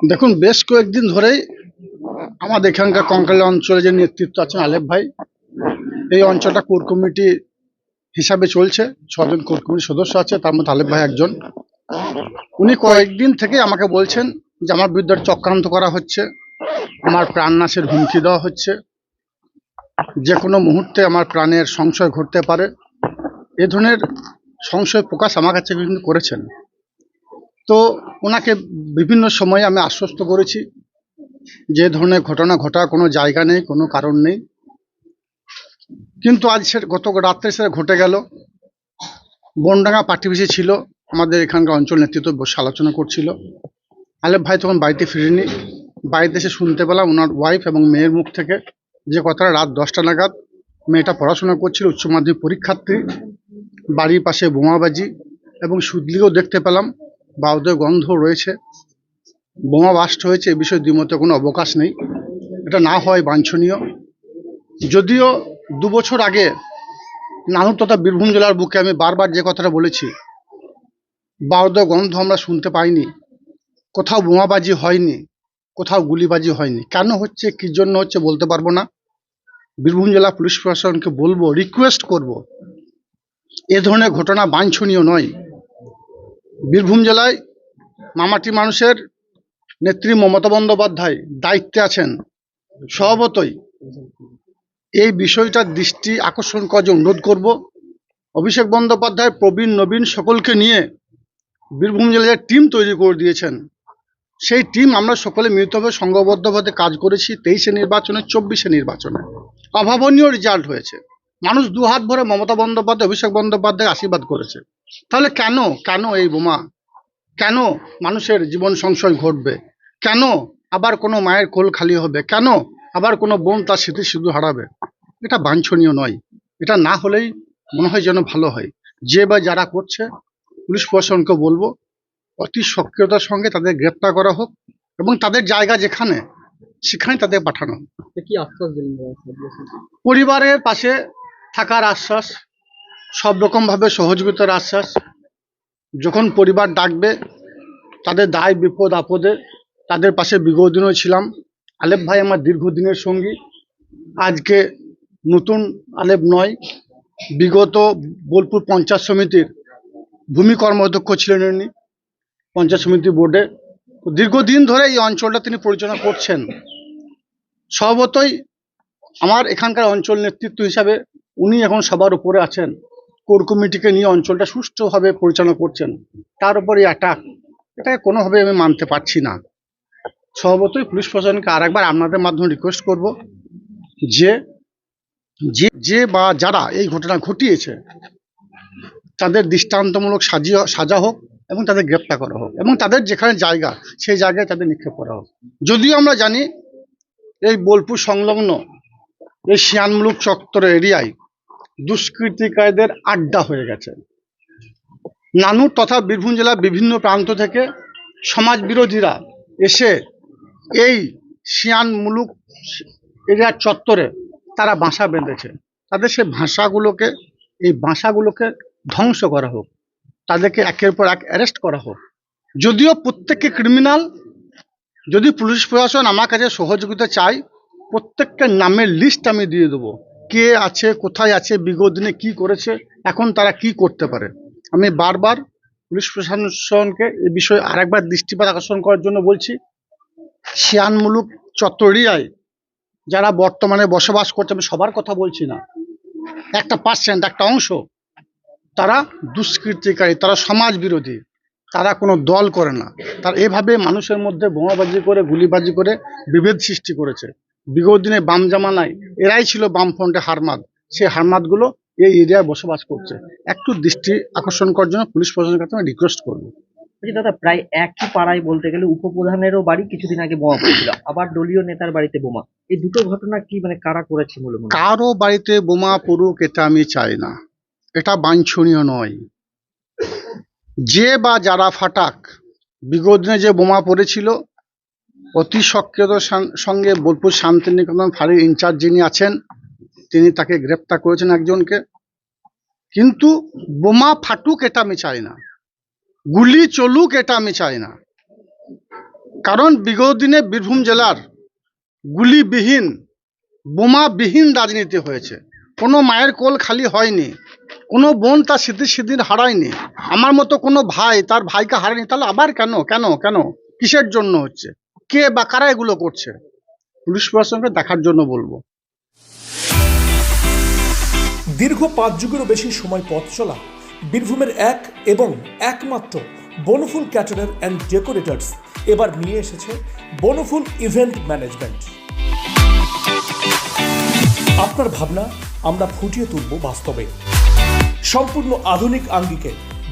দেখুন, বেশ কয়েকদিন ধরেই আমাদের এখানকার কঙ্কালী অঞ্চলে যে নেতৃত্ব আছেন আলেপ ভাই, এই অঞ্চলটা কোর কমিটি হিসাবে চলছে, ছজন কোর কমিটির সদস্য আছে, তার মধ্যে আলেপ ভাই একজন। উনি কয়েকদিন থেকে আমাকে বলছেন যে আমার বিরুদ্ধে চক্রান্ত করা হচ্ছে, আমার প্রাণনাশের হুমকি দেওয়া হচ্ছে। যে কোনো মুহূর্তে আমার প্রাণের সংশয় ঘটতে পারে। এ ধরনের সংশয় প্রকাশ আমার কাছে কিন্তু করেছেন। তো ওনাকে বিভিন্ন সময়ে আমি আশ্বস্ত করেছি যে ধরনের ঘটনা ঘটার কোনো জায়গা নেই, কোনো কারণ নেই। কিন্তু আজ সে গত রাত্রে সেটা ঘটে গেল। বনডাঙ্গা পার্টিভিসি ছিল, আমাদের এখানকার অঞ্চল নেতৃত্ব বসে আলোচনা করছিল। আলেপ ভাই তখন বাড়িতে ফিরেনি। বাড়িতে এসে শুনতে পেলাম ওনার ওয়াইফ এবং মেয়ের মুখ থেকে যে কথাটা রাত দশটা নাগাদ মেয়েটা পড়াশোনা করছিল, উচ্চ মাধ্যমিক পরীক্ষার্থী, বাড়ির পাশে বোমাবাজি এবং সুদলিও দেখতে পেলাম। বাউদের গন্ধ রয়েছে, বোমা বাস্ট হয়েছে, এ বিষয়ে দ্বিমতে কোনো অবকাশ নেই। এটা না হয় বাঞ্ছনীয়। যদিও দু বছর আগে নানুর তথা বীরভূম জেলার বুকে আমি বারবার যে কথাটা বলেছি, বাউদের গন্ধ আমরা শুনতে পাইনি, কোথাও বোমাবাজি হয়নি, কোথাও গুলিবাজি হয়নি। কেন হচ্ছে, কি জন্য হচ্ছে বলতে পারব না। বীরভূম জেলা পুলিশ প্রশাসনকে বলব রিকোয়েস্ট করব, এ ধরনের ঘটনা বাঞ্ছনীয় নয়। বীরভূম জেলায় মামাটি মানুষের নেত্রী মমতা বন্দ্যোপাধ্যায় দায়িত্বে আছেন, স্বভাবতই। এই বিষয়টার দৃষ্টি আকর্ষণ জন্য অনুরোধ করব। অভিষেক বন্দ্যোপাধ্যায়, প্রবীণ, নবীন সকলকে নিয়ে বীরভূম জেলায় টিম তৈরি করে দিয়েছেন, সেই টিম আমরা সকলে মিলিতভাবে সংঘবদ্ধভাবে কাজ করেছি তেইশে নির্বাচনে, চব্বিশে নির্বাচনে। অভাবনীয় রেজাল্ট হয়েছে। মানুষ দু হাত ভরে মমতা বন্দ্যোপাধ্যায়, অভিষেক বন্দ্যোপাধ্যায় আশীর্বাদ করেছে। তাহলে কেন কেন এই বোমা? কেন মানুষের জীবন সংশয় ঘটবে? কেন আবার কোনো মায়ের কোল খালি হবে? কেন আবার কোনো বোন তার স্মৃতি শুধু হারাবে? এটা বাঞ্ছনীয় নয়। এটা না হলেই মনে হয় যেন ভালো হয়। যে বা যারা করছে পুলিশ প্রশাসনকে বলব অতি সক্রিয়তার সঙ্গে তাদের গ্রেপ্তার করা হোক এবং তাদের জায়গা যেখানে সেখানে তাদের পাঠানো হোক। পরিবারের পাশে থাকার আশ্বাস সব রকমভাবে সহযোগিতার আশ্বাস। যখন পরিবার ডাকবে, তাদের দায়, বিপদ, আপদে তাদের পাশে বিগত দিনও ছিলাম। আলেপ ভাই আমার দীর্ঘদিনের সঙ্গী। আজকে নতুন আলেপ নয়, বিগত বোলপুর পঞ্চায়েত সমিতির ভূমি কর্মাধ্যক্ষ ছিলেন উনি। পঞ্চায়েত সমিতি বোর্ডে দীর্ঘদিন ধরে এই অঞ্চলটা তিনি পরিচালনা করছেন। স্বভাবতই আমার এখানকার অঞ্চল নেতৃত্ব হিসাবে উনি এখন সবার উপরে আছেন। কোর কমিটিকে নিয়ে অঞ্চলটা সুষ্ঠুভাবে পরিচালনা করছেন, তার উপরে অ্যাটাক এটাকে কোনোভাবে আমি মানতে পারছি না। স্বভাবতই পুলিশ প্রশাসনকে আরেকবার আপনাদের মাধ্যমে রিকোয়েস্ট করব যে যে যে বা যারা এই ঘটনা ঘটিয়েছে, তাদের দৃষ্টান্তমূলক সাজিয়ে সাজা হোক এবং তাদের গ্রেপ্তার করা হোক এবং তাদের যেখানে জায়গা, সেই জায়গায় তাদের নিক্ষেপ করা হোক। যদিও আমরা জানি এই বোলপুর সংলগ্ন এই শিয়ানমুলুক চত্বর এরিয়ায় দুষ্কৃতিকারীদের আড্ডা হয়ে গেছে। নানুর তথা বীরভূম জেলার বিভিন্ন প্রান্ত থেকে সমাজ বিরোধীরা এসে এই শিয়ান মুলুক এরিয়ার চত্বরে তারা বাসা বেঁধেছে। তাদের সেই ভাষাগুলোকে, এই বাসাগুলোকে ধ্বংস করা হোক, তাদেরকে একের পর এক অ্যারেস্ট করা হোক। যদিও প্রত্যেককে ক্রিমিনাল যদি পুলিশ প্রশাসন আমার কাছে সহযোগিতা চায় প্রত্যেকটা নামের লিস্ট আমি দিয়ে দেবো। কে আছে, কোথায় আছে, বিগত দিনে কি করেছে, এখন তারা কি করতে পারে? আমি বারবার পুলিশ প্রশাসনকে এ বিষয়ে আরেকবার দৃষ্টিপাত আকর্ষণ করার জন্য বলছি, শিয়ানমুলুক চত্বরিয়ায় যারা বর্তমানে বসবাস করছে, আমি সবার কথা বলছি না। একটা পার্সেন্ট একটা অংশ, তারা দুষ্কৃতিকারী, তারা সমাজ বিরোধী তারা কোনো দল করে না। তার এভাবে মানুষের মধ্যে বোমাবাজি করে, গুলিবাজি করে বিভেদ সৃষ্টি করেছে। বিগত দিনে বাম জামানায় এরাই ছিল বামফ্রন্টে হারমাদ। সেই হারমাদগুলো এই এরিয়ায় বসবাস করছে। একটু দৃষ্টি আকর্ষণ করার জন্য পুলিশ প্রশাসনের কাছে আমি রিকোয়েস্ট করব। দাদা প্রায় একই পাড়ায় বলতে গেলে উপপ্রধানেরও বাড়ি কিছুদিন আগে বোমা পড়েছিল আবার দলীয় নেতার বাড়িতে বোমা। এই দুটো ঘটনা কি মানে কারা করেছে মূল মূল কারও বাড়িতে বোমা পড়ুক এটা আমি চাই না। এটা বাঞ্ছনীয় নয়। যে বা যারা ফাটাক বিগত দিনে যে বোমা পড়েছিল অতি সক্রিয়তার সঙ্গে বোলপুর শান্তিনিকেতন ফাঁড়ির ইনচার্জ যিনি আছেন, তিনি তাকে গ্রেপ্তার করেছেন একজনকে। কিন্তু বোমা ফাটুক এটা আমি চাই না। গুলি চলুক এটা আমি চাই না। কারণ বিগত দিনে বীরভূম জেলার গুলিবিহীন, বোমাবিহীন রাজনীতি হয়েছে। কোনো মায়ের কোল খালি হয়নি, কোনো বোন তার স্মৃতি সেদিন হারায়নি। আমার মতো কোনো ভাই তার ভাইকে হারায়নি, তাহলে আবার কেন? কেন? কেন? কিসের জন্য হচ্ছে? কে বা কারা এগুলো করছে? পুলিশ প্রশাসনকে দেখার জন্য বলব। দীর্ঘ পাঁচ যুগেরও বেশি সময় পথ চলা, বীরভূমের এক এবং একমাত্র বনফুল ক্যাটারার অ্যান্ড ডেকোরেটার্স এবার নিয়ে এসেছে বনফুল ইভেন্ট ম্যানেজমেন্ট। আপনার ভাবনা আমরা ফুটিয়ে তুলব বাস্তবে। সম্পূর্ণ আধুনিক আঙ্গিকে